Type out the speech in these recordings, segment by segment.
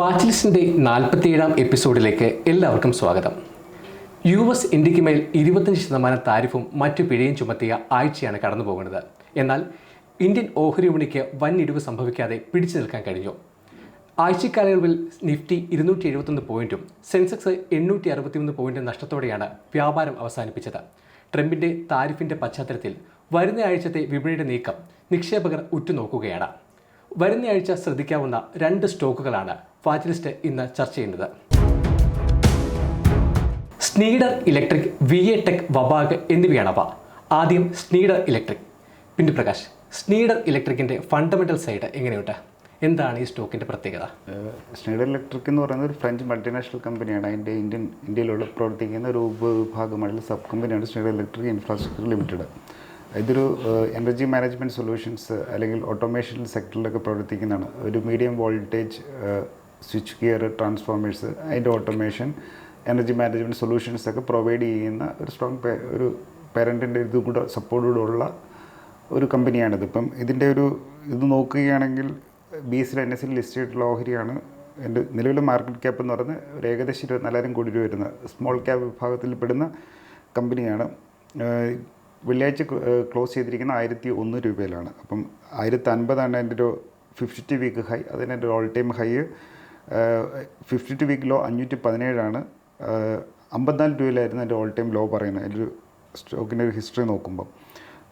Watch ലിസ്റ്റിന്റെ നാൽപ്പത്തിയേഴാം എപ്പിസോഡിലേക്ക് എല്ലാവർക്കും സ്വാഗതം. യു എസ് ഇന്ത്യയ്ക്ക് മേൽ ഇരുപത്തഞ്ച് ശതമാനം താരിഫും മറ്റു പിഴയും ചുമത്തിയ ആഴ്ചയാണ് കടന്നു പോകുന്നത് എന്നാൽ ഇന്ത്യൻ ഓഹരി വിപണിക്ക് വൻ ഇടിവ് സംഭവിക്കാതെ പിടിച്ചു നിൽക്കാൻ കഴിഞ്ഞു. ആഴ്ചക്കാലയളവിൽ നിഫ്റ്റി ഇരുന്നൂറ്റി എഴുപത്തൊന്ന് പോയിന്റും സെൻസെക്സ് എണ്ണൂറ്റി അറുപത്തിമൂന്ന് പോയിന്റ് നഷ്ടത്തോടെയാണ് വ്യാപാരം അവസാനിപ്പിച്ചത്. ട്രംപിന്റെ താരിഫിന്റെ പശ്ചാത്തലത്തിൽ വരുന്ന ആഴ്ചത്തെ വിപണിയുടെ നീക്കം നിക്ഷേപകർ ഉറ്റുനോക്കുകയാണ്. വരുന്ന ആഴ്ച ശ്രദ്ധിക്കാവുന്ന രണ്ട് സ്റ്റോക്കുകളാണ് ഫാറ്റലിസ്റ്റ് ഇന്ന് ചർച്ച ചെയ്യുന്നത്. Schneider Electric V A Tech Wabag എന്നിവയാണവ ആദ്യം സ്നീഡർ ഇലക്ട്രിക്. പിന്തു പ്രകാശ് സ്നീഡർ ഇലക്ട്രിക്കിന്റെ ഫണ്ടമെന്റൽ സൈഡ് എങ്ങനെയുണ്ട്? എന്താണ് ഈ സ്റ്റോക്കിന്റെ പ്രത്യേകത? സ്നീഡർ ഇലക്ട്രിക് എന്ന് പറയുന്നത് ഒരു ഫ്രഞ്ച് മൾട്ടിനാഷണൽ കമ്പനിയാണ് അതിന്റെ ഇന്ത്യൻ ഇന്ത്യയിലുള്ള പ്രവർത്തിക്കുന്ന ഒരു ഉപവിഭാഗമായിട്ടുള്ള സബ് കമ്പനിയാണ് സ്നീഡർ ഇലക്ട്രിക് ഇൻഫ്രാസ്ട്രക്ചർ ലിമിറ്റഡ്. ഇതൊരു എനർജി മാനേജ്മെന്റ് സൊല്യൂഷൻസ് അല്ലെങ്കിൽ ഓട്ടോമേഷൻ സെക്ടറിലൊക്കെ പ്രവർത്തിക്കുന്നതാണ്. ഒരു medium voltage switchgear transformers അതിന്റെ ഓട്ടോമേഷൻ എനർജി മാനേജ്മെന്റ് സൊല്യൂഷൻസ് ഒക്കെ പ്രൊവൈഡ് ചെയ്യുന്ന ഒരു സ്ട്രോങ് ഒരു പേരന്റിന്റെ ഇതും കൂടെ സപ്പോർട്ടോടുള്ള ഒരു കമ്പനിയാണിത് ഇപ്പം ഇതിന്റെ ഒരു ഇത് നോക്കുകയാണെങ്കിൽ B S N S list ചെയ്തിട്ടുള്ള ഓഹരിയാണ് എന്റെ നിലവിലെ മാർക്കറ്റ് ക്യാപ്പ് എന്ന് പറയുന്നത് ഒരു ഏകദേശം ഇരുപത്തിനാലായിരം കോടി രൂപ വരുന്ന സ്മോൾ ക്യാപ് വിഭാഗത്തിൽ പെടുന്ന കമ്പനിയാണ് വെള്ളിയാഴ്ച ക്ലോസ് ചെയ്തിരിക്കുന്ന ആയിരത്തി ഒന്ന് രൂപയിലാണ്. അപ്പം ആയിരത്തി അൻപതാണ് എന്റെ ഒരു ഫിഫ്റ്റി വീക്ക് ഹൈ അതിന്റെ ഒരു all time high fifty two week low അഞ്ഞൂറ്റി പതിനേഴാണ് അമ്പത്തിനാല് രൂപയിലായിരുന്നു എന്റെ ഓൾ ടൈം ലോ പറയുന്നത്. എന്റെ ഒരു സ്റ്റോക്കിന്റെ ഒരു ഹിസ്റ്ററി നോക്കുമ്പോൾ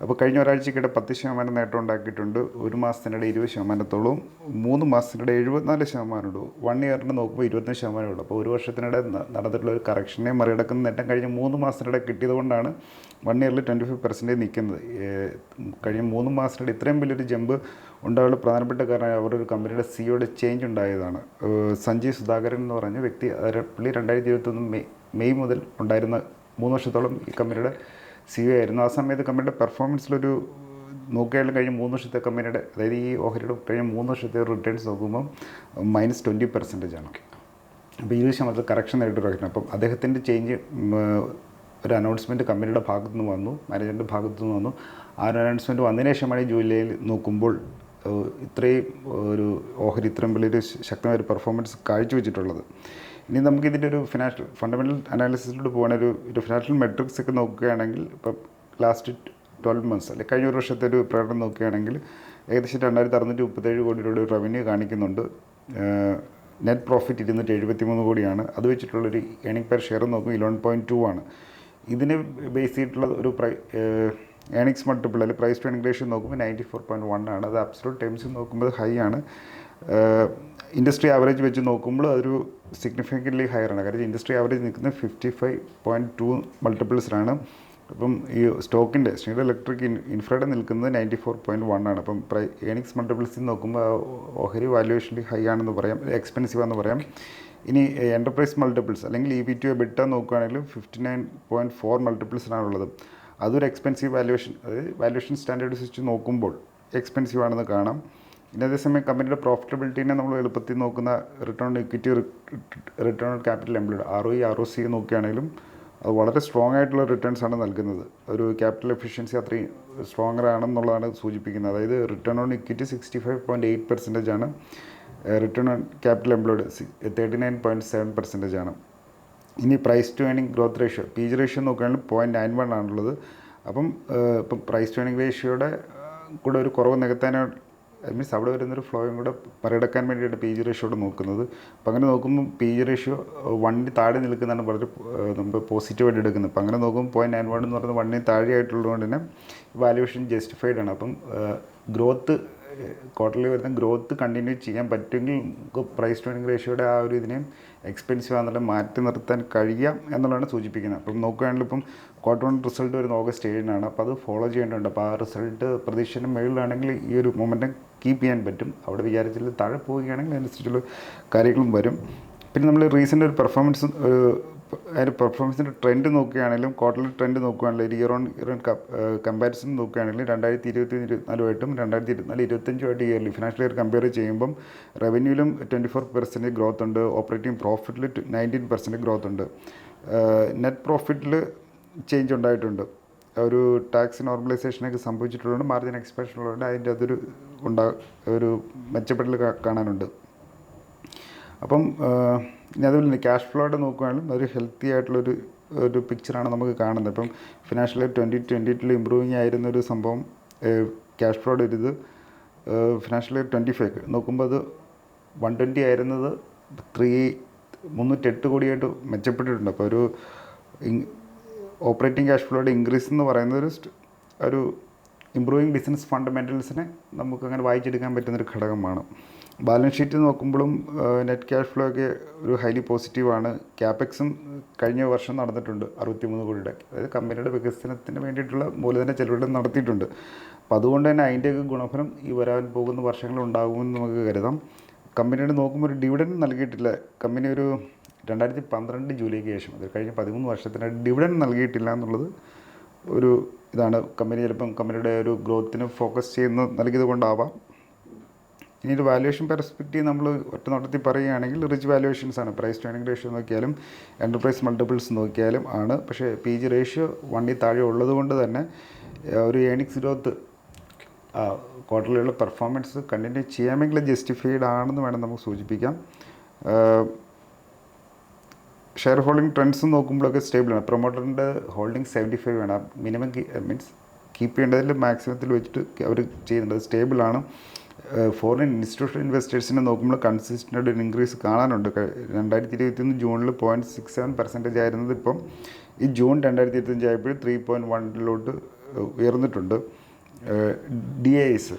അപ്പോൾ കഴിഞ്ഞ ഒരാഴ്ചക്കിടെ പത്ത് ശതമാനം നേട്ടം ഉണ്ടാക്കിയിട്ടുണ്ട്. ഒരു മാസത്തിനിടെ ഇരുപത് ശതമാനത്തോളം മൂന്ന് മാസത്തിനിടെ എഴുപത്തിനാല് ശതമാനമുള്ളൂ വൺ ഇയറിന് നോക്കുമ്പോൾ ഇരുപത്തഞ്ച് ശതമാനമേ ഉള്ളൂ അപ്പോൾ ഒരു വർഷത്തിനിടെ നടന്നിട്ടുള്ള ഒരു കറക്ഷനെ മറികടക്കുന്ന നേട്ടം കഴിഞ്ഞ മൂന്ന് മാസത്തിനിടെ കിട്ടിയതുകൊണ്ടാണ് വൺ ഇയറിൽ ട്വന്റി ഫൈവ് പെർസെന്റേജ് നിൽക്കുന്നത് കഴിഞ്ഞ മൂന്ന് മാസത്തിനിടെ ഇത്രയും വലിയൊരു ജമ്പ് ഉണ്ടാകാനുള്ള പ്രധാനപ്പെട്ട കാരണം അവരുടെ കമ്പനിയുടെ സിഇഒയുടെ ചേഞ്ച് ഉണ്ടായതാണ്. സഞ്ജയ് സുധാകരൻ എന്ന് പറഞ്ഞ വ്യക്തി പുള്ളി രണ്ടായിരത്തി ഇരുപത്തൊന്ന് മെയ് മെയ് മുതൽ ഉണ്ടായിരുന്ന മൂന്ന് വർഷത്തോളം ഈ കമ്പനിയുടെ സി ഒ ആയിരുന്നു. ആ സമയത്ത് കമ്പനിയുടെ പെർഫോമൻസിലൊരു നോക്കിയാലും കഴിഞ്ഞ മൂന്ന് വർഷത്തെ കമ്പനിയുടെ അതായത് ഈ ഓഹരിയുടെ കഴിഞ്ഞ മൂന്ന് വർഷത്തെ റിട്ടേൺസ് നോക്കുമ്പോൾ മൈനസ് ട്വന്റി പെർസെന്റേജ് ആണ്. അപ്പോൾ ഇരുപത് ശതമാനത്തിൽ കറക്ഷൻ നേരിട്ട് അപ്പം അദ്ദേഹത്തിന്റെ ചേഞ്ച് ഒരു അനൗൺസ്മെന്റ് കമ്പനിയുടെ ഭാഗത്തുനിന്ന് വന്നു മാനേജറിന്റെ ഭാഗത്തുനിന്ന് വന്നു. ആ ഒരു അനൗൺസ്മെന്റ് വന്നതിന് ശേഷമാണ് ജൂലൈയിൽ നോക്കുമ്പോൾ ഇത്രയും ഒരു ഓഹരി ഇത്രയും വലിയൊരു ശക്തമായ ഒരു പെർഫോമൻസ് കാഴ്ചവെച്ചിട്ടുള്ളത്. ഇനി നമുക്ക് ഇതിന്റെ ഒരു ഫിനാൻഷ്യൽ ഫണ്ടമെന്റൽ അനാലിസിസിലൂടെ പോകുന്ന ഒരു ഫിനാൻഷ്യൽ മെട്രിക്സ് ഒക്കെ നോക്കുകയാണെങ്കിൽ ഇപ്പം ലാസ്റ്റ് ട്വൽവ് മന്ത്സ് അല്ലെങ്കിൽ കഴിഞ്ഞ ഒരു വർഷത്തെ ഒരു പ്രകടനം നോക്കുകയാണെങ്കിൽ ഏകദേശം രണ്ടായിരത്തി അറുന്നൂറ്റി മുപ്പത്തേഴ് കോടി രൂപയുടെ റവന്യൂ കാണിക്കുന്നുണ്ട് നെറ്റ് പ്രോഫിറ്റ് ഇരുന്നൂറ്റി എഴുപത്തി മൂന്ന് കോടിയാണ്. അത് വെച്ചിട്ടുള്ളൊരു ഏണിംഗ് പെർ ഷെയർ നോക്കും ഇലവൻ പോയിന്റ് ടു ആണ്. ഇതിന് ബേസ് ചെയ്തിട്ടുള്ള ഒരു പ്രൈ ഏണിങ്സ് മൾട്ടിപ്പിൾ അല്ലെങ്കിൽ പ്രൈസ് ടു ഇൻഗ്രേഷൻ നോക്കുമ്പോൾ നയന്റി ഫോർ പോയിന്റ് വൺ ആണ്. അത് അബ്സലൂട്ട് ടൈംസ് നോക്കുമ്പോൾ ഹൈ ആണ്. ഇൻഡസ്ട്രി ആവറേജ് വെച്ച് നോക്കുമ്പോൾ അതൊരു സിഗ്നിഫിക്കന്റ്ലി ഹയർ ആണ്. കാര്യം ഇൻഡസ്ട്രി ആവറേജ് നിൽക്കുന്നത് ഫിഫ്റ്റി ഫൈവ് പോയിന്റ് ടു മൾട്ടിപ്പിൾസിലാണ് അപ്പം ഈ സ്റ്റോക്കിന്റെ സ്റ്റീൽ ഇലക്ട്രിക് ഇൻഫ്രയുടെ നിൽക്കുന്നത് നയന്റി ഫോർ പോയിന്റ് വൺ ആണ്. അപ്പം പ്രൈ ഏണിങ്സ് മൾട്ടിപ്പിൾസിൽ നോക്കുമ്പോൾ ഓഹരി വാല്യുവേഷനിൽ ഹൈ ആണെന്ന് പറയാം. എക്സ്പെൻസീവ് ആണെന്ന് പറയാം. ഇനി എന്റർപ്രൈസ് മൾട്ടിപ്പിൾസ് അല്ലെങ്കിൽ ഇ വി ടു ബിട്ട നോക്കുകയാണെങ്കിൽ ഫിഫ്റ്റി നയൻ പോയിന്റ് ഫോർ മൾട്ടിപ്പിൾസിനാണുള്ളത് അതൊരു എക്സ്പെൻസീവ് വാല്യുവേഷൻ അതായത് വാല്യുവേഷൻ സ്റ്റാൻഡേർഡ്സ് വെച്ച് നോക്കുമ്പോൾ എക്സ്പെൻസീവ് ആണെന്ന് കാണാം. പിന്നെ അതേസമയം കമ്പനിയുടെ പ്രോഫിറ്റബിലിറ്റിനെ നമ്മൾ എളുപ്പത്തിൽ നോക്കുന്ന return equity return on capital employed R O R O C നോക്കുകയാണെങ്കിലും അത് വളരെ സ്ട്രോങ് ആയിട്ടുള്ള റിട്ടേൺസ് ആണ് നൽകുന്നത്. ഒരു ക്യാപിറ്റൽ എഫിഷ്യൻസി അത്രയും സ്ട്രോങ്ങർ ആണെന്നുള്ളതാണ് സൂചിപ്പിക്കുന്നത്. അതായത് return on equity sixty five point eight percentage ആണ് return on capital employed thirty nine point seven percentage ആണ്. ഇനി price to earning growth ratio P G ratio നോക്കുകയാണെങ്കിൽ പോയിന്റ് നയൻ വൺ ആണുള്ളത്. അപ്പം ഇപ്പം പ്രൈസ് ടു ഏണിംഗ് റേഷ്യോയുടെ കൂടെ ഒരു കുറവ് നികത്താനായിട്ട് മീൻസ് അവിടെ വരുന്നൊരു ഫ്ലോയും കൂടെ പറയെടുക്കാൻ വേണ്ടിയിട്ട് പി ജി റേഷ്യോടെ നോക്കുന്നത്. അപ്പം അങ്ങനെ നോക്കുമ്പോൾ പി ജി റേഷ്യോ വണ്ടി താഴെ നിൽക്കുന്നതാണ് വളരെ നമ്മൾ പോസിറ്റീവായിട്ട് എടുക്കുന്നത്. അപ്പം അങ്ങനെ നോക്കുമ്പോൾ പോയിന്റ് നയൻ വൺ എന്ന് പറയുന്നത് വണ്ണിന് താഴെ ആയിട്ടുള്ളതുകൊണ്ട് തന്നെ വാല്യുവേഷൻ ജസ്റ്റിഫൈഡ് ആണ്. അപ്പം ഗ്രോത്ത് ക്വാർട്ടർലി വരുന്ന ഗ്രോത്ത് കണ്ടിന്യൂ ചെയ്യാൻ പറ്റുമെങ്കിൽ പ്രൈസ് ടു ഏണിംഗ് റേഷ്യോയുടെ ആ ഒരു ഇതിനെയും എക്സ്പെൻസീവ് ആണെന്നുള്ള മാറ്റി നിർത്താൻ കഴിയാം എന്നുള്ളതാണ് സൂചിപ്പിക്കുന്നത്. അപ്പം നോക്കുകയാണെങ്കിൽ ഇപ്പം ക്വാർട്ടർ വൺ റിസൾട്ട് വരുന്ന ഓഗസ്റ്റ് ഏഴിനാണ്. അപ്പോൾ അത് ഫോളോ ചെയ്യേണ്ടതുണ്ട്. അപ്പോൾ ആ റിസൾട്ട് പ്രതീക്ഷയുടെ മുകളിലാണെങ്കിൽ ഈ ഒരു മൊമെന്റം കീപ്പ് ചെയ്യാൻ പറ്റും. അവിടെ വിചാരിച്ചില്ല താഴെ പോവുകയാണെങ്കിൽ അതിനനുസരിച്ചുള്ള കാര്യങ്ങളും വരും. പിന്നെ നമ്മൾ റീസെന്റ് ഒരു പെർഫോമൻസ് അതിന്റെ പെർഫോമൻസിന്റെ ട്രെൻഡ് നോക്കുകയാണെങ്കിലും ക്വാർട്ടർലി ട്രെൻഡ് നോക്കുകയാണെങ്കിലും year on year on comparison നോക്കുകയാണെങ്കിലും രണ്ടായിരത്തി ഇരുപത്തി ഇരുപത്തിനാലുമായിട്ടും രണ്ടായിരത്തി ഇരുപത്തിനാല് ഇരുപത്തഞ്ചുമായിട്ട് ഇയർലി ഫിനാൻഷ്യൽ ഇയർ കമ്പയർ ചെയ്യുമ്പം റവന്യൂവിലും ട്വന്റി ഫോർ പെർസെന്റേജ് ഗ്രോത്ത് ഉണ്ട് ഓപ്പറേറ്റിംഗ് പ്രോഫിറ്റിൽ നയന്റീൻ പെർസെന്റേജ് ഗ്രോത്ത് ഉണ്ട്. നെറ്റ് പ്രോഫിറ്റിൽ ചേഞ്ച് ഉണ്ടായിട്ടുണ്ട്. ഒരു ടാക്സ് നോർമലൈസേഷനൊക്കെ സംഭവിച്ചിട്ടുള്ളതുകൊണ്ട് മാർജിൻ എക്സ്പാൻഷൻ ഉള്ളതുകൊണ്ട് അതിന്റെ അതൊരു ഉണ്ടാ ഒരു മെച്ചപ്പെടൽ കാണാനുണ്ട്. അപ്പം ഇനി അതുപോലെ തന്നെ ക്യാഷ് ഫ്ലോ ആയിട്ട് നോക്കുകയാണെങ്കിലും ഒരു ഹെൽത്തി ആയിട്ടുള്ളൊരു ഒരു പിക്ചറാണ് നമുക്ക് കാണുന്നത്. ഇപ്പം financially twenty twenty two improving ആയിരുന്നൊരു സംഭവം ക്യാഷ് ഫ്ലോയുടെ ഒരു ഇത് ഫിനാൻഷ്യൽ ട്വന്റി ഫൈവ് നോക്കുമ്പോൾ അത് വൺ ട്വന്റി ആയിരുന്നത് ത്രീ മുന്നൂറ്റെട്ട് കോടിയായിട്ട് മെച്ചപ്പെട്ടിട്ടുണ്ട്. അപ്പോൾ ഒരു ഓപ്പറേറ്റിംഗ് ക്യാഷ് ഫ്ലോയുടെ ഇൻക്രീസ് എന്ന് പറയുന്നത് ഒരു ഒരു ഇമ്പ്രൂവിങ് ബിസിനസ് ഫണ്ടമെന്റൽസിനെ നമുക്ക് അങ്ങനെ വായിച്ചെടുക്കാൻ പറ്റുന്നൊരു ഘടകമാണ്. ബാലൻസ് ഷീറ്റ് നോക്കുമ്പോഴും നെറ്റ് ക്യാഷ് ഫ്ലോ ഒക്കെ ഒരു ഹൈലി പോസിറ്റീവാണ്. ക്യാപെക്സും കഴിഞ്ഞ വർഷം നടന്നിട്ടുണ്ട് അറുപത്തിമൂന്ന് കോടിയുടെ. അതായത് കമ്പനിയുടെ വികസനത്തിന് വേണ്ടിയിട്ടുള്ള മൂലധന ചെലവുകൾ നടത്തിയിട്ടുണ്ട്. അപ്പോൾ അതുകൊണ്ട് തന്നെ അതിന്റെയൊക്കെ ഗുണഫലം ഈ വരാൻ പോകുന്ന വർഷങ്ങളിൽ ഉണ്ടാകുമെന്ന് നമുക്ക് കരുതാം. കമ്പനിയുടെ നോക്കുമ്പോൾ ഒരു ഡിവിഡൻ നൽകിയിട്ടില്ല. കമ്പനി ഒരു രണ്ടായിരത്തി പന്ത്രണ്ട് ജൂലൈക്ക് ശേഷം അത് കഴിഞ്ഞ പതിമൂന്ന് വർഷത്തിന് ഡിവിഡൻ നൽകിയിട്ടില്ല എന്നുള്ളത് ഒരു ഇതാണ്. കമ്പനി ചിലപ്പം കമ്പനിയുടെ ഒരു ഗ്രോത്തിന് ഫോക്കസ് ചെയ്യുന്ന നൽകിയത് കൊണ്ടാവാം. ഇനി ഒരു വാല്യുവേഷൻ പെർസ്പെക്റ്റീവ് നമ്മൾ ഒറ്റ നോട്ടത്തിൽ പറയുകയാണെങ്കിൽ റിച്ച് വാല്യുവേഷൻസ് ആണ്. പ്രൈസ് ടേണിംഗ് റേഷ്യോ നോക്കിയാലും എന്റർപ്രൈസ് മൾട്ടിപ്പിൾസ് നോക്കിയാലും ആണ്. പക്ഷേ പി ജി റേഷ്യോ വണ്ണിൽ താഴെ ഉള്ളത് കൊണ്ട് തന്നെ ഒരു ഏണിങ്സ് ഗ്രോത്ത് ക്വാർട്ടറിലുള്ള പെർഫോമൻസ് കണ്ടിന്യൂ ചെയ്യാമെങ്കിൽ ജസ്റ്റിഫൈഡ് ആണെന്ന് വേണം നമുക്ക് സൂചിപ്പിക്കാം. ഷെയർ ഹോൾഡിംഗ് ട്രെൻഡ്സ് നോക്കുമ്പോഴൊക്കെ സ്റ്റേബിളാണ് പ്രൊമോട്ടറിന്റെ ഹോൾഡിംഗ് സെവന്റി ഫൈവ് ആണ്. മിനിമം മീൻസ് കീപ്പ് ചെയ്യേണ്ടതിൽ മാക്സിമത്തിൽ വെച്ചിട്ട് അവർ ചെയ്യുന്നുണ്ട്. സ്റ്റേബിളാണ് ഫോറിൻ ഇൻസ്റ്റിറ്റ്യൂഷണൽ ഇൻവെസ്റ്റേഴ്സിനെ നോക്കുമ്പോൾ കൺസിസ്റ്റന്റ് ഒരു ഇൻക്രീസ് കാണാനുണ്ട്. രണ്ടായിരത്തി ഇരുപത്തി ഒന്ന് ജൂണിൽ പോയിന്റ് സിക്സ് സെവൻ പെർസെന്റേജ് ആയിരുന്നത് ഇപ്പം ഈ ജൂൺ രണ്ടായിരത്തി ഇരുപത്തഞ്ച് ആയപ്പോൾ ത്രീ പോയിന്റ് വണ്ണിലോട്ട് ഉയർന്നിട്ടുണ്ട്. D S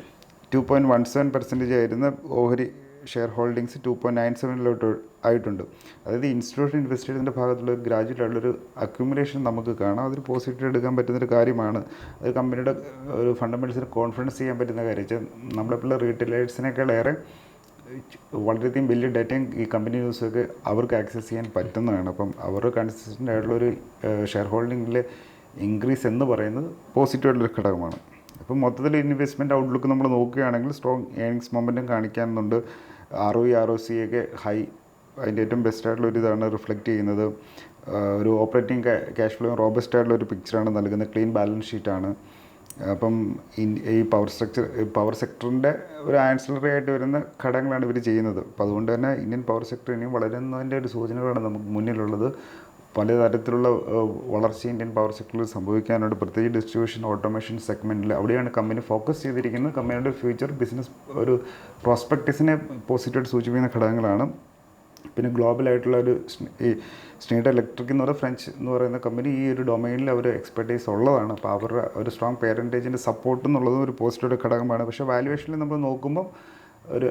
two point one seven percentage ആയിരുന്ന ഓഹരി share holdings two point nine സെവനിലോട്ട് ആയിട്ടുണ്ട്. അതായത് ഇൻസ്റ്റിറ്റ്യൂഷൻ ഇൻവെസ്റ്റേഴ്സിന്റെ ഭാഗത്തുള്ള ഒരു ഗ്രാജുവൽ ആയിട്ടുള്ളൊരു അക്യുമുലേഷൻ നമുക്ക് കാണാം. അതൊരു പോസിറ്റീവ് എടുക്കാൻ പറ്റുന്നൊരു കാര്യമാണ്. അത് കമ്പനിയുടെ ഒരു ഫണ്ടമെന്റൽസിന് കോൺഫിഡൻസ് ചെയ്യാൻ പറ്റുന്ന കാര്യം. വെച്ചാൽ നമ്മളെപ്പോലുള്ള റീറ്റെയിലേഴ്സിനേക്കാൾ ഏറെ വളരെയധികം വലിയ ഡേറ്റയും ഈ കമ്പനി ന്യൂസൊക്കെ അവർക്ക് ആക്സസ് ചെയ്യാൻ പറ്റുന്നതാണ്. അപ്പം അവരുടെ കൺസിസ്റ്റന്റ് ആയിട്ടുള്ളൊരു ഷെയർ ഹോൾഡിങ്ങിലെ ഇൻക്രീസ് എന്ന് പറയുന്നത് പോസിറ്റീവ് ഘടകമാണ്. അപ്പം മൊത്തത്തിൽ ഇൻവെസ്റ്റ്മെന്റ് ഔട്ട്ലുക്ക് നമ്മൾ നോക്കുകയാണെങ്കിൽ strong earnings momentum കാണിക്കാനുണ്ട്. R O R O C ഒക്കെ ഹൈ അതിന്റെ ഏറ്റവും ബെസ്റ്റ് ആയിട്ടുള്ള ഒരു ഇതാണ് റിഫ്ലക്റ്റ് ചെയ്യുന്നത്. ഒരു ഓപ്പറേറ്റിംഗ് ക്യാഷ് ഫ്ലോ റോബസ്റ്റ് ആയിട്ടുള്ള ഒരു പിക്ചറാണ് നൽകുന്നത്. ക്ലീൻ ബാലൻസ് ഷീറ്റാണ് അപ്പം ഈ പവർ സ്ട്രക്ചർ പവർ സെക്ടറിന്റെ ഒരു ആൻസിലറി ആയിട്ട് വരുന്ന ഘടകങ്ങളാണ് ഇവർ ചെയ്യുന്നത്. അപ്പോൾ അതുകൊണ്ട് തന്നെ ഇന്ത്യൻ പവർ സെക്ടർ ഇനിയും വളരുന്നതിന്റെ ഒരു സൂചനകളാണ് നമുക്ക് മുന്നിലുള്ളത്. പലതരത്തിലുള്ള തരത്തിലുള്ള വളർച്ച ഇന്ത്യൻ പവർ സെക്ടറിൽ സംഭവിക്കാനുണ്ട്. പ്രത്യേകിച്ച് ഡിസ്ട്രിബ്യൂഷൻ ഓട്ടോമേഷൻ സെഗ്മെന്റിൽ അവിടെയാണ് കമ്പനി ഫോക്കസ് ചെയ്തിരിക്കുന്നത്. കമ്പനിയുടെ ഫ്യൂച്ചർ ബിസിനസ് ഒരു പ്രോസ്പെക്ടസിനെ പോസിറ്റീവായിട്ട് സൂചിപ്പിക്കുന്ന ഘടകങ്ങളാണ്. പിന്നെ ഗ്ലോബലായിട്ടുള്ള ഒരു ഈ സ്നേഡ് ഇലക്ട്രിക് എന്ന് പറയുന്ന ഫ്രഞ്ച് എന്ന് പറയുന്ന കമ്പനി ഈ ഒരു ഡൊമൈനിൽ അവർ എക്സ്പെർട്ടൈസ് ഉള്ളതാണ്. അപ്പോൾ അവരുടെ ഒരു സ്ട്രോങ് പേരന്റേജിന്റെ സപ്പോർട്ട് എന്നുള്ളതും ഒരു പോസിറ്റീവ് ഘടകമാണ്. പക്ഷേ വാല്യുവേഷനിൽ നമ്മൾ നോക്കുമ്പോൾ ഒരു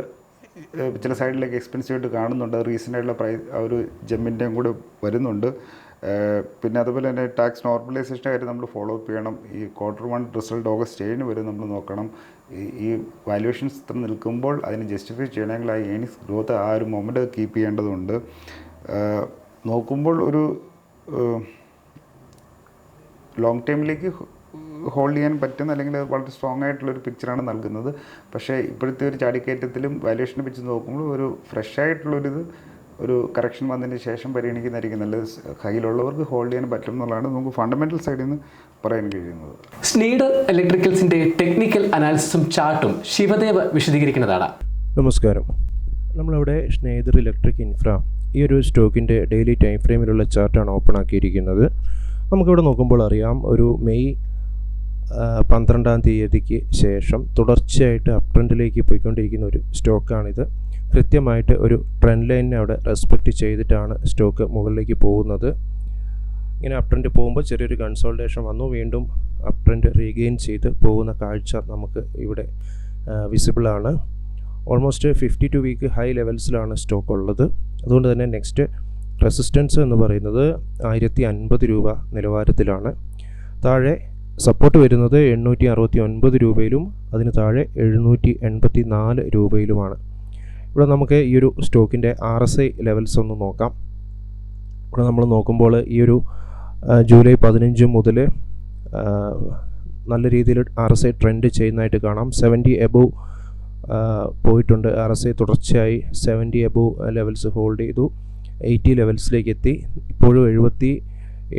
ചില സൈഡിലേക്ക് എക്സ്പെൻസീവ് ആയിട്ട് കാണുന്നുണ്ട്. റീസെന്റ് ആയിട്ടുള്ള പ്രൈസ് ആ ഒരു ജമ്മിന്റെയും കൂടെ വരുന്നുണ്ട്. പിന്നെ അതുപോലെ തന്നെ ടാക്സ് നോർമലൈസേഷന്റെ കാര്യം നമ്മൾ ഫോളോ അപ്പ് ചെയ്യണം. ഈ ക്വാർട്ടർ വൺ റിസൾട്ട് ഓഗസ്റ്റ് ഏഴിന് വരെ നമ്മൾ നോക്കണം. ഈ വാല്യുവേഷൻസ് ഇത്ര നിൽക്കുമ്പോൾ അതിനെ ജസ്റ്റിഫൈ ചെയ്യണമെങ്കിൽ ആ ഏണിങ്സ് ഗ്രോത്ത് ആ ഒരു മൊമെന്റ് കീപ്പ് ചെയ്യേണ്ടതുണ്ട്. നോക്കുമ്പോൾ ഒരു ലോങ് ടൈമിലേക്ക് ഹോൾഡ് ചെയ്യാൻ പറ്റുന്ന അല്ലെങ്കിൽ വളരെ സ്ട്രോങ് ആയിട്ടുള്ളൊരു പിക്ചറാണ് നൽകുന്നത്. പക്ഷേ ഇപ്പോഴത്തെ ഒരു ചാടിക്കയറ്റത്തിലും വാല്യുവേഷനെ പിച്ച് നോക്കുമ്പോൾ ഒരു ഫ്രഷ് ആയിട്ടുള്ളൊരിത് ഒരു കറക്ഷൻ വന്നതിന് ശേഷം പരിഗണിക്കുന്നതായിരിക്കും നല്ലത്. കയ്യിലുള്ളവർക്ക് ഹോൾഡ് ചെയ്യാൻ പറ്റും എന്നുള്ളതാണ് നമുക്ക് ഫണ്ടമെന്റൽ സൈഡിൽ നിന്ന് പറയാൻ കഴിയുന്നത്. സ്നീഡർ ഇലക്ട്രിക്കൽസിന്റെ ടെക്നിക്കൽ അനാലിസിസും ചാർട്ടും ശിവദേവ് വിശദീകരിക്കുന്നതാണ്. നമസ്കാരം. നമ്മളിവിടെ സ്നേഹിതർ ഇലക്ട്രിക് ഇൻഫ്ര ഈ ഒരു സ്റ്റോക്കിന്റെ ഡെയിലി ടൈം ഫ്രെയിമിലുള്ള ചാർട്ടാണ് ഓപ്പൺ ആക്കിയിരിക്കുന്നത്. നമുക്കിവിടെ നോക്കുമ്പോൾ അറിയാം ഒരു മെയ് പന്ത്രണ്ടാം തീയതിക്ക് ശേഷം തുടർച്ചയായിട്ട് അപ് ട്രെൻഡിലേക്ക് പോയിക്കൊണ്ടിരിക്കുന്ന ഒരു സ്റ്റോക്കാണിത്. കൃത്യമായിട്ട് ഒരു ട്രെൻഡ് ലൈനിനെ അവിടെ റെസ്പെക്റ്റ് ചെയ്തിട്ടാണ് സ്റ്റോക്ക് മുകളിലേക്ക് പോകുന്നത്. ഇങ്ങനെ അപ് ട്രെൻഡ് പോകുമ്പോൾ ചെറിയൊരു കൺസോൾട്ടേഷൻ വന്നു. വീണ്ടും അപ് ട്രെൻഡ് റീഗെയിൻ ചെയ്ത് പോകുന്ന കാഴ്ച നമുക്ക് ഇവിടെ വിസിബിളാണ് almost fifty two week high ലെവൽസിലാണ് stock ഉള്ളത്. അതുകൊണ്ട് തന്നെ നെക്സ്റ്റ് റെസിസ്റ്റൻസ് എന്ന് പറയുന്നത് ആയിരത്തി അൻപത് രൂപ നിലവാരത്തിലാണ്. താഴെ സപ്പോർട്ട് വരുന്നത് എണ്ണൂറ്റി അറുപത്തി ഒൻപത് രൂപയിലും അതിന് താഴെ എഴുന്നൂറ്റി എൺപത്തി നാല് രൂപയിലുമാണ്. ഇവിടെ നമുക്ക് ഈ ഒരു സ്റ്റോക്കിന്റെ ആർ എസ് ഐ ലെവൽസ് ഒന്ന് നോക്കാം. ഇവിടെ നമ്മൾ നോക്കുമ്പോൾ ഈ ഒരു ജൂലൈ പതിനഞ്ച് മുതൽ നല്ല രീതിയിൽ ആർ എസ് ഐ ട്രെൻഡ് ചെയ്യുന്നതായിട്ട് കാണാം. സെവന്റി എബോവ് പോയിട്ടുണ്ട് ആർ എസ് ഐ തുടർച്ചയായി സെവന്റി എബോവ് ലെവൽസ് ഹോൾഡ് ചെയ്തു. എയ്റ്റി ലെവൽസിലേക്ക് എത്തി. ഇപ്പോഴും എഴുപത്തി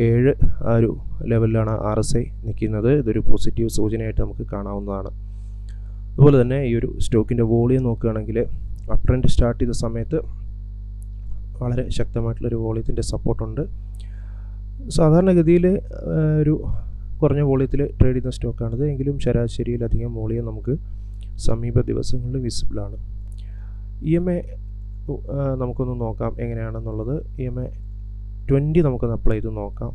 ഏഴ് ആ ഒരു ലെവലിലാണ് ആർ എസ് ഐ നിൽക്കുന്നത്. ഇതൊരു പോസിറ്റീവ് സൂചനയായിട്ട് നമുക്ക് കാണാവുന്നതാണ്. അതുപോലെ തന്നെ ഈ ഒരു സ്റ്റോക്കിന്റെ വോളിയം നോക്കുകയാണെങ്കിൽ അപ് ട്രെൻഡ് സ്റ്റാർട്ട് ചെയ്ത സമയത്ത് വളരെ ശക്തമായിട്ടുള്ളൊരു വോളിയത്തിന്റെ സപ്പോർട്ടുണ്ട്. സാധാരണഗതിയിൽ ഒരു കുറഞ്ഞ വോളിയത്തിൽ ട്രേഡ് ചെയ്യുന്ന സ്റ്റോക്കാണിത്. എങ്കിലും ശരാശരിയിലധികം വോളിയം നമുക്ക് സമീപ ദിവസങ്ങളിൽ വിസിബിളാണ്. ഇ എം എ നമുക്കൊന്ന് നോക്കാം എങ്ങനെയാണെന്നുള്ളത്. ഇ എം എ ട്വന്റി നമുക്കൊന്ന് അപ്ലൈ ചെയ്ത് നോക്കാം.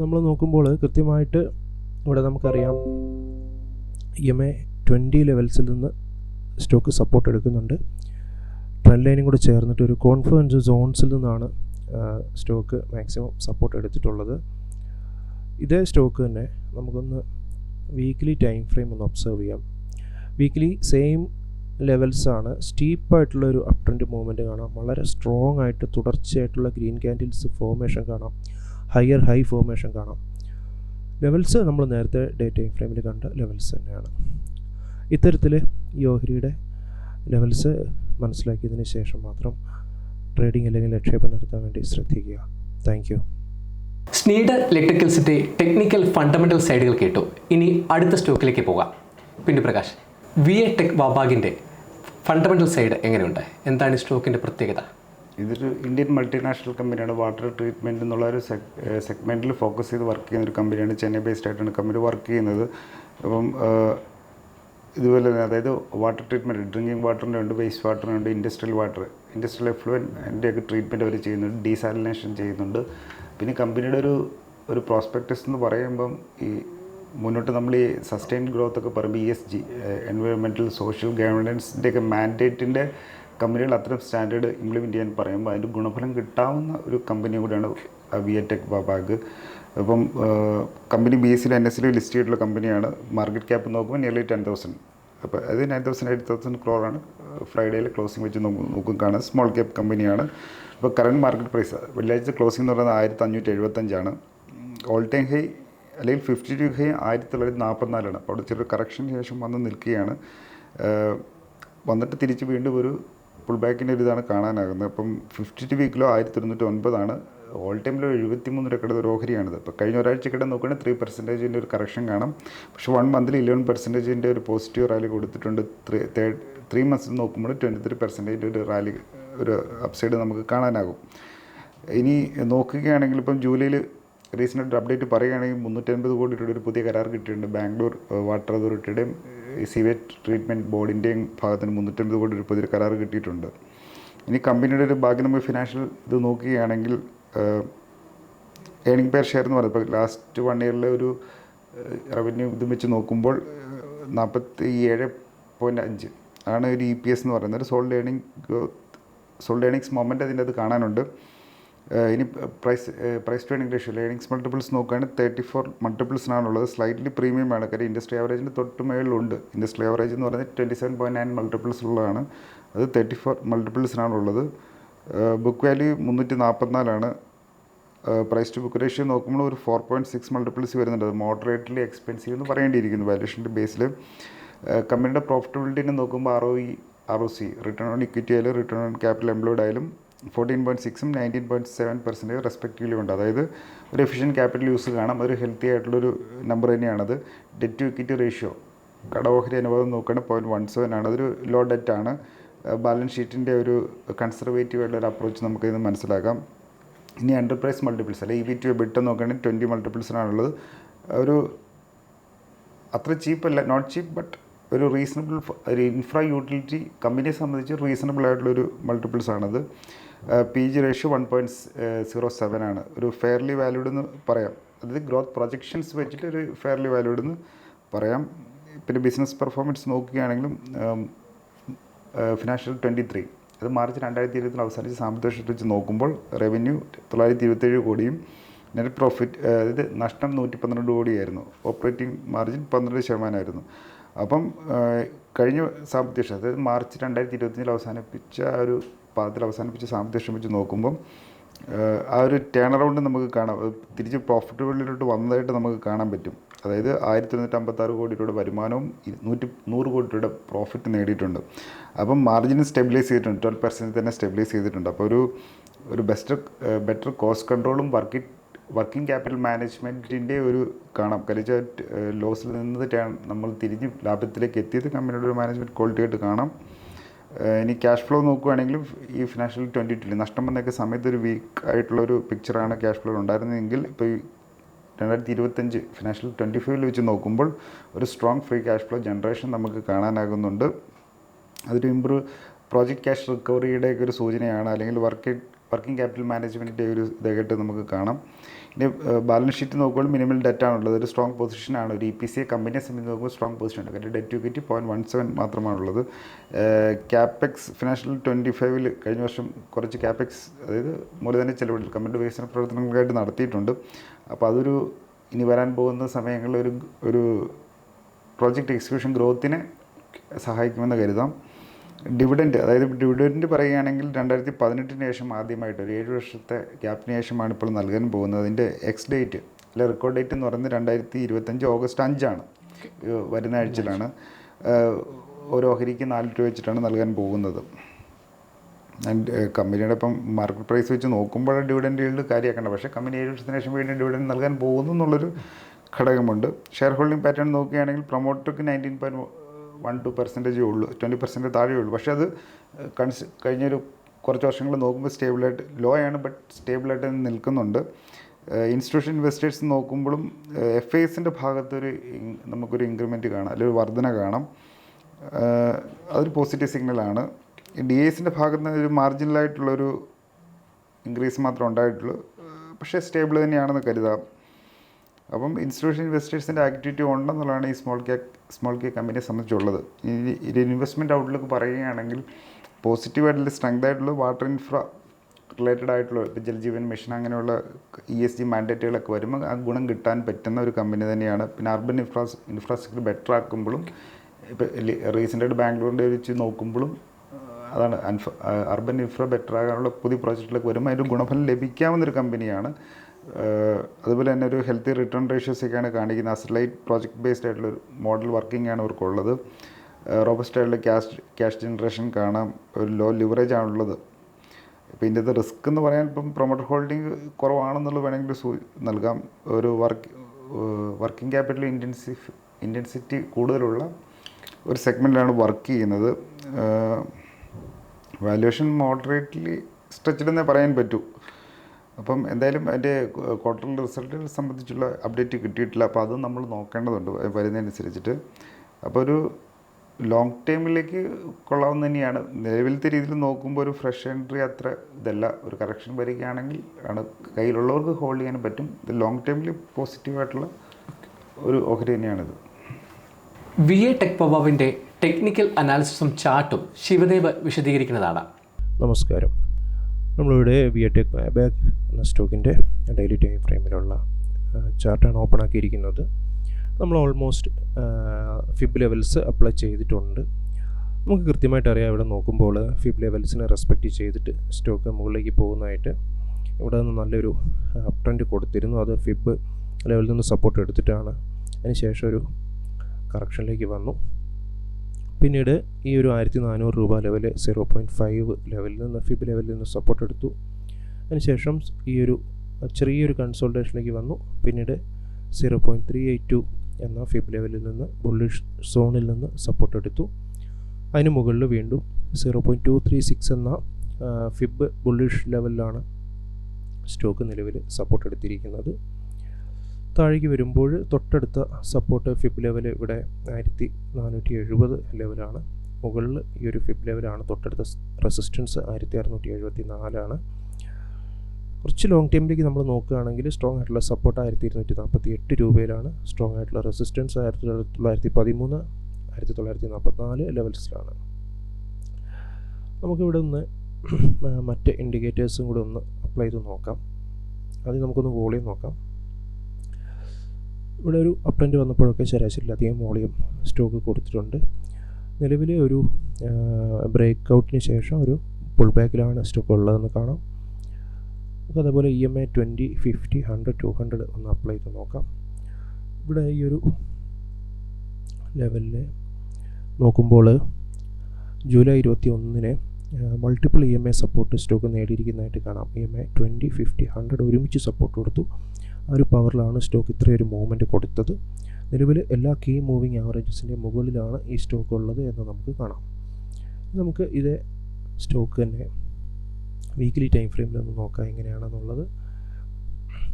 നമ്മൾ നോക്കുമ്പോൾ കൃത്യമായിട്ട് ഇവിടെ നമുക്കറിയാം ഇ എം എ ട്വന്റി ലെവൽസിൽ നിന്ന് സ്റ്റോക്ക് സപ്പോർട്ട് എടുക്കുന്നുണ്ട്. ട്രെൻഡ് ലൈനും കൂടെ ചേർന്നിട്ട് ഒരു കോൺഫിഡൻസ് സോൺസിൽ നിന്നാണ് സ്റ്റോക്ക് മാക്സിമം സപ്പോർട്ട് എടുത്തിട്ടുള്ളത്. ഇതേ സ്റ്റോക്ക് തന്നെ നമുക്കൊന്ന് വീക്ക്ലി ടൈം ഫ്രെയിം ഒന്ന് ഒബ്സർവ് ചെയ്യാം. വീക്ക്ലി സെയിം ലെവൽസാണ് സ്റ്റീപ്പായിട്ടുള്ള ഒരു അപ് ട്രെൻഡ് മൂവ്മെന്റ് കാണാം. വളരെ സ്ട്രോങ് ആയിട്ട് തുടർച്ചയായിട്ടുള്ള ഗ്രീൻ ക്യാൻഡിൽസ് ഫോർമേഷൻ കാണാം. ഹയർ ഹൈ ഫോർമേഷൻ കാണാം. ലെവൽസ് നമ്മൾ നേരത്തെ ഡേ ടൈം ഫ്രെയിമിൽ കണ്ട ലെവൽസ് തന്നെയാണ്. ഇത്തരത്തിൽ ഈ ഓഹരിയുടെ ലെവൽസ് മനസ്സിലാക്കിയതിന് ശേഷം മാത്രം ട്രേഡിംഗ് അല്ലെങ്കിൽ നിക്ഷേപം നടത്താൻ വേണ്ടി ശ്രദ്ധിക്കുക. താങ്ക് യു സ്നീഡർ ഇലക്ട്രിക്കൽസിന്റെ ടെക്നിക്കൽ ഫണ്ടമെന്റൽ സൈഡുകൾ കേട്ടു. ഇനി അടുത്ത സ്റ്റോക്കിലേക്ക് പോകാം. പിന്നെ പ്രകാശ് വി എ ടെക് വാബാഗിന്റെ ഫണ്ടമെന്റൽ സൈഡ് എങ്ങനെയുണ്ട്? എന്താണ് ഈ പ്രത്യേകത? ഇതൊരു ഇന്ത്യൻ മൾട്ടിനാഷണൽ കമ്പനിയാണ് വാട്ടർ ട്രീറ്റ്മെന്റ് എന്നുള്ള ഒരു സെഗ്മെന്റിൽ ഫോക്കസ് ചെയ്ത് വർക്ക് ചെയ്യുന്ന ഒരു കമ്പനിയാണ് ചെന്നൈ ബേസ്ഡ് ആയിട്ടാണ് കമ്പനി വർക്ക് ചെയ്യുന്നത്. അപ്പം ഇതുപോലെ തന്നെ അതായത് വാട്ടർ ട്രീറ്റ്മെന്റ് ഡ്രിങ്കിങ് വാട്ടറിന്റെ ഉണ്ട് വേസ്റ്റ് വാട്ടറിനുണ്ട് ഇൻഡസ്ട്രിയൽ വാട്ടർ ഇൻഡസ്ട്രിയൽ എഫ്ലുവന്റെയൊക്കെ ട്രീറ്റ്മെന്റ് അവർ ചെയ്യുന്നുണ്ട്. ഡീസാലിനേഷൻ ചെയ്യുന്നുണ്ട്. പിന്നെ കമ്പനിയുടെ ഒരു ഒരു പ്രോസ്പെക്ടസ് എന്ന് പറയുമ്പം ഈ മുന്നോട്ട് നമ്മൾ ഈ സസ്റ്റൈൻ ഗ്രോത്ത് ഒക്കെ പറയുമ്പോൾ ഇ എസ് ജി എൻവയോൺമെന്റൽ സോഷ്യൽ ഒക്കെ മാൻഡേറ്റിന്റെ കമ്പനികൾ അത്തരം സ്റ്റാൻഡേർഡ് ഇംപ്ലിമെന്റ് ചെയ്യാൻ പറയുമ്പോൾ അതിന്റെ ഗുണഫലം കിട്ടാവുന്ന ഒരു കമ്പനി കൂടിയാണ് വി ടെക് ബാബാഗ് അപ്പം കമ്പനി ബി എസ് സിയിൽ എൻ എസ് ലിസ്റ്റ് ചെയ്തിട്ടുള്ള കമ്പനിയാണ് മാർക്കറ്റ് ക്യാപ്പ് നോക്കുമ്പോൾ നിയർലി ടെൻ തൗസൻഡ് അപ്പോൾ അത് നയൻ തൗസൻഡ് എയ്റ്റ് തൗസൻഡ് ക്രോറാണ് ഫ്രൈഡേയിൽ ക്ലോസിംഗ് വെച്ച് നോക്കും നോക്കും കാണാൻ സ്മോൾ ക്യാപ്പ് കമ്പനിയാണ് ഇപ്പോൾ കറണ്ട് മാർക്കറ്റ് പ്രൈസ് വെള്ളിയാഴ്ച ക്ലോസിംഗ് എന്ന് പറയുന്നത് ആയിരത്തി അഞ്ഞൂറ്റി എഴുപത്തഞ്ചാണ് ഓൾ ടൈം ഹൈ അല്ലെങ്കിൽ ഫിഫ്റ്റി ടു ഹൈ ആയിരത്തി തൊള്ളായിരത്തി നാൽപ്പത്തിനാലാണ് അപ്പോൾ അവിടെ ചെറിയൊരു കറക്ഷന് ശേഷം വന്ന് നിൽക്കുകയാണ്. വന്നിട്ട് തിരിച്ച് വീണ്ടും ഒരു പുൾ ബാക്കിന്റെ ഒരു ഇതാണ് കാണാനാകുന്നത്. അപ്പം ഫിഫ്റ്റി ടു വീക്കിലോ ആയിരത്തി തൊണ്ണൂറ്റി ഒൻപതാണ് ഓൾ ടൈമിലോ എഴുപത്തി മൂന്ന് രൂപയുടെ ഒരു ഓഹരിയാണിത്. അപ്പോൾ കഴിഞ്ഞ ഒരാഴ്ച ഒരാഴ്ചക്കിടെ നോക്കുകയാണെങ്കിൽ ത്രീ പെർസെന്റേജിന്റെ ഒരു കറക്ഷൻ കാണാം. പക്ഷേ വൺ മന്തിൽ ഇലവൻ പെർസെന്റേജിന്റെ ഒരു പോസിറ്റീവ് റാലി കൊടുത്തിട്ടുണ്ട്. ത്രീ തേർഡ് ത്രീ മന്ത്സ് നോക്കുമ്പോൾ ട്വന്റി ത്രീ പെർസെന്റേജിന്റെ ഒരു റാലി ഒരു അപ്സൈഡ് നമുക്ക് കാണാനാകും. ഇനി നോക്കുകയാണെങ്കിൽ ഇപ്പം ജൂലൈയിൽ റീസെന്റ് അപ്ഡേറ്റ് പറയുകയാണെങ്കിൽ മുന്നൂറ്റൻപത് കോടി രൂപയുടെ ഒരു പുതിയ കരാർ കിട്ടിയിട്ടുണ്ട്. ബാംഗ്ലൂർ വാട്ടർ അതോറിറ്റിയുടെയും സിവേജ് ട്രീറ്റ്മെന്റ് ബോർഡിന്റെയും ഭാഗത്തിന് മുന്നൂറ്റൻപത് കോടി രൂപ പുതിയൊരു കരാർ കിട്ടിയിട്ടുണ്ട്. ഇനി കമ്പനിയുടെ ഒരു ഭാഗ്യം നമ്മൾ ഫിനാൻഷ്യൽ ഇത് നോക്കുകയാണെങ്കിൽ ഏണിംഗ് പേർ ഷെയർ എന്ന് പറയുന്നത്. ഇപ്പോൾ ലാസ്റ്റ് വൺ ഇയറിലെ ഒരു റവന്യൂ ഇത് വെച്ച് നോക്കുമ്പോൾ നാൽപ്പത്തി ഏഴ് പോയിന്റ് അഞ്ച് ആണ് ഒരു ഇ പി എസ് എന്ന് പറയുന്നത്. Sold earning sold earnings moment അതിന്റെ അത് കാണാനുണ്ട്. ഇനി price price to earning ratio multiples നോക്കുകയാണെങ്കിൽ തേർട്ടി ഫോർ മൾട്ടിപ്പിൾസിനാണുള്ളത് സ്ലൈറ്റ്ലി പ്രീമിയം ആണ്. കാര്യം ഇൻഡസ്ട്രി ആവറേജിന് തൊട്ട് മേളിലുണ്ട്. ഇൻഡസ്ട്രി ആവറേജ് എന്ന് പറഞ്ഞാൽ twenty seven point nine multiples ഉള്ളതാണ്. അത് തേർട്ടി ഫോർ മൾട്ടിപ്പിൾസിനാണുള്ളത് ബുക്ക് വാല്യൂ മുന്നൂറ്റി നാൽപ്പത്തിനാലാണ് പ്രൈസ് ടു ബുക്ക് റേഷ്യോ നോക്കുമ്പോൾ ഒരു ഫോർ പോയിന്റ് സിക്സ് മൾട്ടിപ്പിൾസ് വരുന്നുണ്ട്. അത് മോഡറേറ്റ്ലി എക്സ്പെൻസീവ് എന്ന് പറയേണ്ടിയിരിക്കുന്നു വാല്യൂഷന്റെ ബേസിൽ കമ്പനിയുടെ പ്രോഫിറ്റബിലിറ്റിനെ നോക്കുമ്പോൾ R O E R O C return on equity ആയാലും റിട്ടേൺ ഓൺ ക്യാപിറ്റൽ എംപ്ലോയ്ഡ് ആയാലും ഫോർട്ടീൻ പോയിന്റ് സിക്സും nineteen point seven percentage respectively ഉണ്ട്. അതായത് ഒരു എഫിഷ്യന്റ് ക്യാപിറ്റൽ യൂസ് കാണാം. ഒരു ഹെൽത്തി ആയിട്ടുള്ളൊരു നമ്പർ തന്നെയാണത്. ഡെറ്റ് ടു ഇക്വിറ്റി റേഷ്യോ കടോഹരി അനുഭവം നോക്കുകയാണെങ്കിൽ പോയിന്റ് വൺ സെവൻ ആണ്. അതൊരു ലോ ഡെറ്റ് ആണ്. ബാലൻസ് ഷീറ്റിന്റെ ഒരു കൺസർവേറ്റീവ് ആയിട്ടുള്ള ഒരു അപ്രോച്ച് നമുക്ക് ഇത് മനസ്സിലാക്കാം. ഇനി എന്റർപ്രൈസ് മൾട്ടിപ്പിൾസ് അല്ലെങ്കിൽ ഇ വി ടു ബിട്ട് നോക്കുകയാണെങ്കിൽ ട്വന്റി മൾട്ടിപ്പിൾസിനാണുള്ളത് ഒരു അത്ര ചീപ്പ് അല്ല നോട്ട് ചീപ്പ് ബട്ട് ഒരു റീസണബിൾ ഒരു ഇൻഫ്രാ യൂട്ടിലിറ്റി കമ്പനിയെ സംബന്ധിച്ച് റീസണബിൾ ആയിട്ടുള്ളൊരു മൾട്ടിപ്പിൾസ് ആണത്. P G ratio one point zero seven ആണ്. ഒരു ഫെയർലി വാല്യൂഡ് എന്ന് പറയാം. അതായത് ഗ്രോത്ത് പ്രൊജക്ഷൻസ് വെച്ചിട്ട് ഒരു ഫെയർലി വാല്യൂഡ് എന്ന് പറയാം. പിന്നെ ബിസിനസ് പെർഫോമൻസ് നോക്കുകയാണെങ്കിലും ഫിനാൻഷ്യൽ ട്വന്റി ത്രീ അത് മാർച്ച് രണ്ടായിരത്തി ഇരുപത്തിൽ അവസാനിച്ച് സാമ്പത്തിക വർഷത്തിൽ വെച്ച് നോക്കുമ്പോൾ റവന്യൂ തൊള്ളായിരത്തി ഇരുപത്തേഴ് കോടിയും നെറ്റ് പ്രോഫിറ്റ് അതായത് നഷ്ടം നൂറ്റി പന്ത്രണ്ട് കോടിയായിരുന്നു. ഓപ്പറേറ്റിംഗ് മാർജിൻ പന്ത്രണ്ട് ശതമാനമായിരുന്നു. അപ്പം കഴിഞ്ഞ സാമ്പത്തിക വർഷം അതായത് മാർച്ച് രണ്ടായിരത്തി ഇരുപത്തിയഞ്ചിൽ അവസാനിപ്പിച്ച ഒരു പാദത്തിൽ അവസാനിപ്പിച്ച സാമ്പത്തിക വർഷം വെച്ച് നോക്കുമ്പം ആ ഒരു ടേൺ അറൗണ്ട് നമുക്ക് കാണാം. തിരിച്ച് പ്രോഫിറ്റബിളിലോട്ട് വന്നതായിട്ട് നമുക്ക് കാണാൻ പറ്റും. അതായത് ആയിരത്തി തൊണ്ണൂറ്റി അമ്പത്താറ് കോടി രൂപയുടെ വരുമാനവും നൂറ്റി നൂറ് കോടി രൂപയുടെ പ്രോഫിറ്റ് നേടിയിട്ടുണ്ട്. അപ്പം മാർജിൻ സ്റ്റെബിലൈസ് ചെയ്തിട്ടുണ്ട്. ട്വൽവ് പെർസെന്റ് തന്നെ സ്റ്റെബിലൈസ് ചെയ്തിട്ടുണ്ട്. അപ്പോൾ ഒരു ഒരു ബെസ്റ്റർ ബെറ്റർ കോസ്റ്റ് കൺട്രോളും വർക്കി വർക്കിംഗ് ക്യാപിറ്റൽ മാനേജ്മെന്റിന്റെ ഒരു കാണാം. കാര്യം ലോസിൽ നിന്നിട്ടാണ് നമ്മൾ തിരിഞ്ഞ് ലാഭത്തിലേക്ക് എത്തിയത് കമ്പനിയുടെ ഒരു മാനേജ്മെന്റ് ക്വാളിറ്റി ആയിട്ട് കാണാം. ഇനി ക്യാഷ് ഫ്ലോ നോക്കുകയാണെങ്കിൽ ഈ ഫിനാൻഷ്യൽ ട്വന്റി ട്വന്റി നഷ്ടം വന്നൊക്കെ സമയത്ത് ഒരു വീക്ക് ആയിട്ടുള്ള ഒരു പിക്ചറാണ് ക്യാഷ് ഫ്ലോ ഉണ്ടായിരുന്നതെങ്കിൽ ഇപ്പോൾ ഈ രണ്ടായിരത്തി ഇരുപത്തഞ്ച് ഫിനാൻഷ്യൽ ട്വന്റി ഫൈവിൽ വെച്ച് നോക്കുമ്പോൾ ഒരു strong free cash flow generation നമുക്ക് കാണാനാകുന്നുണ്ട്. അതൊരു ഇമ്പ്രൂവ് പ്രോജക്റ്റ് ക്യാഷ് റിക്കവറിയുടെ ഒക്കെ ഒരു സൂചനയാണ്. അല്ലെങ്കിൽ വർക്ക് വർക്കിംഗ് ക്യാപിറ്റൽ മാനേജ്മെന്റിന്റെ ഒരു ഇതായിട്ട് നമുക്ക് കാണാം. ഇനി ബാലൻസ് ഷീറ്റ് നോക്കുമ്പോൾ മിനിമം ഡെറ്റ് ആണുള്ളത്. ഒരു സ്ട്രോങ് പൊസിഷനാണ് ഒരു ഇ പി സി കമ്പനിയെ സംബന്ധിച്ച് നോക്കുമ്പോൾ സ്ട്രോങ് പൊസിഷനാണ് കാര്യം debt equity point one seven മാത്രമാണുള്ളത്. ക്യാപെക്സ് ഫിനാൻഷ്യൽ ട്വന്റി ഫൈവിൽ കഴിഞ്ഞ വർഷം കുറച്ച് ക്യാപെക്സ് അതായത് മൂലധന ചെലവിൽ കമ്പനിയുടെ വികസന പ്രവർത്തനങ്ങൾക്കായിട്ട് നടത്തിയിട്ടുണ്ട്. അപ്പോൾ അതൊരു ഇനി വരാൻ പോകുന്ന സമയങ്ങളിൽ ഒരു ഒരു പ്രോജക്റ്റ് എക്സിക്യൂഷൻ ഗ്രോത്തിനെ സഹായിക്കുമെന്ന് കരുതാം. ഡിവിഡന്റ് അതായത് ഡിവിഡന്റ് പറയുകയാണെങ്കിൽ രണ്ടായിരത്തി പതിനെട്ടിന് ശേഷം ആദ്യമായിട്ട് ഒരു ഏഴ് വർഷത്തെ ഗ്യാപ്പിന് ശേഷമാണ് ഇപ്പോൾ നൽകാൻ പോകുന്നത്. അതിന്റെ എക്സ് ഡേറ്റ് അല്ലെ റെക്കോർഡ് ഡേറ്റ് എന്ന് പറയുന്നത് രണ്ടായിരത്തി ഇരുപത്തഞ്ച് ഓഗസ്റ്റ് അഞ്ചാണ്. വരുന്ന ആഴ്ചയിലാണ്. ഓരോ ഓഹരിക്ക് നാല് രൂപ വെച്ചിട്ടാണ് നൽകാൻ പോകുന്നത്. കമ്പനിയുടെ ഇപ്പം മാർക്കറ്റ് പ്രൈസ് വെച്ച് നോക്കുമ്പോഴാണ് ഡിവിഡൻഡ് ഈൽഡ് കാര്യമാക്കേണ്ട പക്ഷേ കമ്പനി ഏഴ് വർഷത്തിന് ശേഷം വീണ്ടും ഡിവിഡൻഡ് നൽകാൻ പോകുന്നു എന്നുള്ളൊരു ഘടകമുണ്ട്. ഷെയർ ഹോൾഡിംഗ് പാറ്റേൺ നോക്കുകയാണെങ്കിൽ പ്രൊമോട്ടർക്ക് നയന്റീൻ പോയിന്റ് വൺ ടു പെർസെന്റേജേ ഉള്ളൂ ട്വന്റി പെർസെന്റ് താഴെ ഉള്ളൂ. പക്ഷേ അത് കൺസ് കഴിഞ്ഞൊരു കുറച്ച് വർഷങ്ങൾ നോക്കുമ്പോൾ സ്റ്റേബിളായിട്ട് ലോ ആണ് ബട്ട് സ്റ്റേബിളായിട്ട് നിൽക്കുന്നുണ്ട്. ഇൻസ്റ്റിറ്റ്യൂഷൻ ഇൻവെസ്റ്റേഴ്സ് നോക്കുമ്പോഴും എഫ് ഐ എസിന്റെ ഭാഗത്തൊരു നമുക്കൊരു ഇൻക്രിമെന്റ് കാണാം അല്ലെങ്കിൽ ഒരു വർധന കാണാം. അതൊരു പോസിറ്റീവ് സിഗ്നലാണ് ഡി എസിന്റെ ഭാഗത്ത് നിന്ന് ഒരു മാർജിനലായിട്ടുള്ളൊരു ഇൻക്രീസ് മാത്രമേ ഉണ്ടായിട്ടുള്ളൂ. പക്ഷേ സ്റ്റേബിൾ തന്നെയാണെന്ന് കരുതാം. അപ്പം ഇൻസ്റ്റിറ്റ്യൂഷൻ ഇൻവെസ്റ്റേഴ്സിന്റെ ആക്ടിവിറ്റി ഉണ്ടെന്നുള്ളതാണ് ഈ സ്മോൾ ക്യാപ് സ്മോൾ ക്യാപ് കമ്പനിയെ സംബന്ധിച്ചുള്ളത്. ഇനി ഒരു ഇൻവെസ്റ്റ്മെന്റ് ഔട്ട്ലുക്ക് പറയുകയാണെങ്കിൽ പോസിറ്റീവായിട്ടുള്ള സ്ട്രെങ്ത് ആയിട്ടുള്ള വാട്ടർ ഇൻഫ്ര റിലേറ്റഡ് ആയിട്ടുള്ള ഇപ്പോൾ ജൽജീവൻ മിഷൻ അങ്ങനെയുള്ള ഇ എസ് ജി മാൻഡേറ്റുകളൊക്കെ വരുമ്പോൾ ആ ഗുണം കിട്ടാൻ പറ്റുന്ന ഒരു കമ്പനി തന്നെയാണ്. പിന്നെ അർബൻ ഇൻഫ്രാസ് ഇൻഫ്രാസ്ട്രക്ചർ ബെറ്റർ ആക്കുമ്പോഴും ഇപ്പോൾ റീസെന്റായിട്ട് ബാംഗ്ലൂരിന്റെ വെച്ച് നോക്കുമ്പോഴും അതാണ് അർബൻ ഇൻഫ്ര ബെറ്റർ ആകാനുള്ള പുതിയ പ്രോജക്റ്റിലേക്ക് വരുമ്പോൾ അതിന്റെ ഗുണഫലം ലഭിക്കാവുന്നൊരു കമ്പനിയാണ് അതുപോലെ തന്നെ ഒരു ഹെൽത്തി റിട്ടേൺ റേഷ്യോസൊക്കെയാണ് കാണിക്കുന്നത്. അസ്ലൈറ്റ് പ്രോജക്റ്റ് ബേസ്ഡ് ആയിട്ടുള്ള ഒരു മോഡൽ വർക്കിംഗ് ആണ് അവർക്കുള്ളത്. റോബസ്റ്റ് ആയിട്ടുള്ള ക്യാഷ് ക്യാഷ് ജനറേഷൻ കാണാം. ഒരു ലോ ലിവറേജ് ആണുള്ളത്. ഇപ്പോൾ ഇതിന്റെ റിസ്ക് എന്ന് പറയാൻ ഇപ്പം പ്രൊമോട്ടർ ഹോൾഡിംഗ് കുറവാണെന്നുള്ളത് വേണമെങ്കിൽ സൂ നൽകാം. ഒരു വർക്ക് വർക്കിംഗ് ക്യാപിറ്റൽ ഇന്റൻസിഫ് ഇന്റൻസിറ്റി കൂടുതലുള്ള ഒരു സെഗ്മെന്റിലാണ് വർക്ക് ചെയ്യുന്നത്. വാല്യുവേഷൻ മോഡറേറ്റ്ലി സ്ട്രെച്ചഡ് എന്നേ പറയാൻ പറ്റൂ. അപ്പം എന്തായാലും അതിന്റെ ക്വാർട്ടർ റിസൾട്ടുകൾ സംബന്ധിച്ചുള്ള അപ്ഡേറ്റ് കിട്ടിയിട്ടില്ല. അപ്പോൾ അത് നമ്മൾ നോക്കേണ്ടതുണ്ട് വരുന്നതനുസരിച്ചിട്ട് അപ്പോൾ ഒരു ലോങ് ടൈമിലേക്ക് കൊള്ളാവുന്ന തന്നെയാണ്. നിലവിലത്തെ രീതിയിൽ നോക്കുമ്പോൾ ഒരു ഫ്രഷ് എൻട്രി അത്ര ഇതല്ല. ഒരു കറക്ഷൻ വരികയാണെങ്കിൽ ആണ് കയ്യിലുള്ളവർക്ക് ഹോൾഡ് ചെയ്യാൻ പറ്റും. ഇത് ലോങ് ടേമിൽ പോസിറ്റീവായിട്ടുള്ള ഒരു ഓഹരി തന്നെയാണിത്. വി എ ടെക് പബാബിന്റെ ടെക്നിക്കൽ അനാലിസിസും ചാർട്ടും ശിവദേവ് വിശദീകരിക്കുന്നതാണ്. നമസ്കാരം. നമ്മളിവിടെ വി ടെക് ബാക്ക് എന്ന സ്റ്റോക്കിന്റെ ഡെയിലി ടൈം ഫ്രെയിമിലുള്ള ചാർട്ടാണ് ഓപ്പൺ ആക്കിയിരിക്കുന്നത് നമ്മൾ ഓൾമോസ്റ്റ് ഫിബ് ലെവൽസ് അപ്ലൈ ചെയ്തിട്ടുണ്ട്. നമുക്ക് കൃത്യമായിട്ട് അറിയാം ഇവിടെ നോക്കുമ്പോൾ ഫിബ് ലെവൽസിനെ റെസ്പെക്റ്റ് ചെയ്തിട്ട് സ്റ്റോക്ക് മുകളിലേക്ക് പോകുന്നതായിട്ട്. ഇവിടെ നിന്ന് നല്ലൊരു ട്രെൻഡ് കൊടുത്തിരുന്നു. അത് ഫിബ് ലെവലിൽ നിന്ന് സപ്പോർട്ട് എടുത്തിട്ടാണ്. അതിന് ശേഷം ഒരു കറക്ഷനിലേക്ക് വന്നു. പിന്നീട് ഈ ഒരു ആയിരത്തി നാനൂറ് രൂപ ലെവൽ സീറോ പോയിന്റ് ഫൈവ് ലെവലിൽ നിന്ന് ഫിബ് ലെവലിൽ നിന്ന് സപ്പോർട്ട് എടുത്തു. അതിനുശേഷം ഈ ഒരു ചെറിയൊരു കൺസോൾട്ടേഷനിലേക്ക് വന്നു. പിന്നീട് zero point three eight two എന്ന ഫിബ് ലെവലിൽ നിന്ന് ബുള്ളിഷ് സോണിൽ നിന്ന് സപ്പോർട്ട് എടുത്തു. അതിന് മുകളിൽ വീണ്ടും zero point two three six എന്ന ഫിബ് ബുള്ളിഷ് ലെവലിലാണ് സ്റ്റോക്ക് നിലവിൽ സപ്പോർട്ട് എടുത്തിരിക്കുന്നത്. താഴേക്ക് വരുമ്പോൾ തൊട്ടടുത്ത സപ്പോർട്ട് ഫിബ് ലെവൽ ഇവിടെ ആയിരത്തി നാനൂറ്റി എഴുപത് ലെവലാണ് മുകളിൽ ഈ ഒരു ഫിബ് ലെവലാണ് തൊട്ടടുത്ത റെസിസ്റ്റൻസ് ആയിരത്തി അറുന്നൂറ്റി എഴുപത്തി നാലാണ് കുറച്ച് ലോങ് ടൈമിലേക്ക് നമ്മൾ നോക്കുകയാണെങ്കിൽ സ്ട്രോങ് ആയിട്ടുള്ള സപ്പോർട്ട് ആയിരത്തി ഇരുന്നൂറ്റി നാൽപ്പത്തി എട്ട് രൂപയിലാണ്. സ്ട്രോങ് ആയിട്ടുള്ള റെസിസ്റ്റൻസ് ആയിരത്തി തൊള്ളായിരത്തി പതിമൂന്ന് ആയിരത്തി തൊള്ളായിരത്തി നാൽപ്പത്തിനാല് ലെവൽസിലാണ് നമുക്കിവിടെ ഒന്ന് മറ്റ് ഇൻഡിക്കേറ്റേഴ്സും കൂടെ ഒന്ന് അപ്ലൈ ചെയ്ത് നോക്കാം. ആദ്യം നമുക്കൊന്ന് വോളിയം നോക്കാം. ഇവിടെ ഒരു അപ് വന്നപ്പോഴൊക്കെ ശരാശരിയിലധികം വോളിയം സ്റ്റോക്ക് കൊടുത്തിട്ടുണ്ട്. നിലവിലെ ഒരു ബ്രേക്ക് ഔട്ടിന് ശേഷം ഒരു പുൾ ബാക്കിലാണ് സ്റ്റോക്ക് ഉള്ളതെന്ന് കാണാം. നമുക്ക് അതേപോലെ E M A twenty fifty hundred two hundred ഒന്ന് അപ്ലൈ ചെയ്ത് നോക്കാം. ഇവിടെ ഈ ഒരു ലെവലിൽ നോക്കുമ്പോൾ ജൂലൈ ഇരുപത്തി ഒന്നിന് multiple E M I support stock നേടിയിരിക്കുന്നതായിട്ട് കാണാം. E M I twenty fifty hundred ഒരുമിച്ച് സപ്പോർട്ട് കൊടുത്തു. ആ ഒരു പവറിലാണ് സ്റ്റോക്ക് ഇത്രയൊരു മൂവ്മെന്റ് കൊടുത്തത്. നിലവിൽ എല്ലാ കീ മൂവിങ് ആവറേജസിന്റെ മുകളിലാണ് ഈ സ്റ്റോക്ക് ഉള്ളത് എന്ന് നമുക്ക് കാണാം. നമുക്ക് ഇതേ സ്റ്റോക്ക് തന്നെ വീക്ക്ലി ടൈം ഫ്രെയിമിൽ ഒന്ന് നോക്കാം എങ്ങനെയാണെന്നുള്ളത്.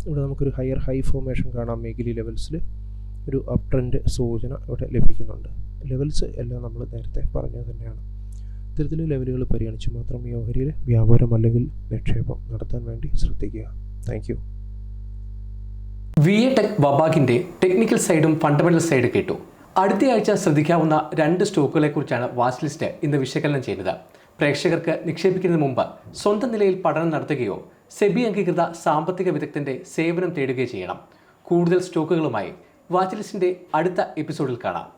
ഇവിടെ നമുക്കൊരു ഹയർ ഹൈ ഫോർമേഷൻ കാണാം വീക്ക്ലി ലെവൽസിൽ ഒരു അപ് ട്രെൻഡ് സൂചന ഇവിടെ ലഭിക്കുന്നുണ്ട്. ലെവൽസ് എല്ലാം നമ്മൾ നേരത്തെ പറഞ്ഞത് തന്നെയാണ്. ഇത്തരത്തിൽ ലെവലുകൾ പരിഗണിച്ച് മാത്രം ഈ ഓഹരിയിൽ വ്യാപാരം അല്ലെങ്കിൽ നിക്ഷേപം നടത്താൻ വേണ്ടി ശ്രദ്ധിക്കുക. താങ്ക് വി എ ടെക് വബാഗിന്റെ ടെക്നിക്കൽ സൈഡും ഫണ്ടമെന്റൽ സൈഡും കേട്ടു അടുത്തയാഴ്ച ശ്രദ്ധിക്കാവുന്ന രണ്ട് സ്റ്റോക്കുകളെ കുറിച്ചാണ് വാച്ച് ലിസ്റ്റ് ഇന്ന് വിശകലനം ചെയ്യുന്നത്. പ്രേക്ഷകർക്ക് നിക്ഷേപിക്കുന്നതിന് മുമ്പ് സ്വന്തം നിലയിൽ പഠനം നടത്തുകയോ സെബി അംഗീകൃത സാമ്പത്തിക വിദഗ്ധന്റെ സേവനം തേടുകയോ ചെയ്യണം. കൂടുതൽ സ്റ്റോക്കുകളുമായി വാച്ച് ലിസ്റ്റിന്റെ അടുത്ത എപ്പിസോഡിൽ കാണാം.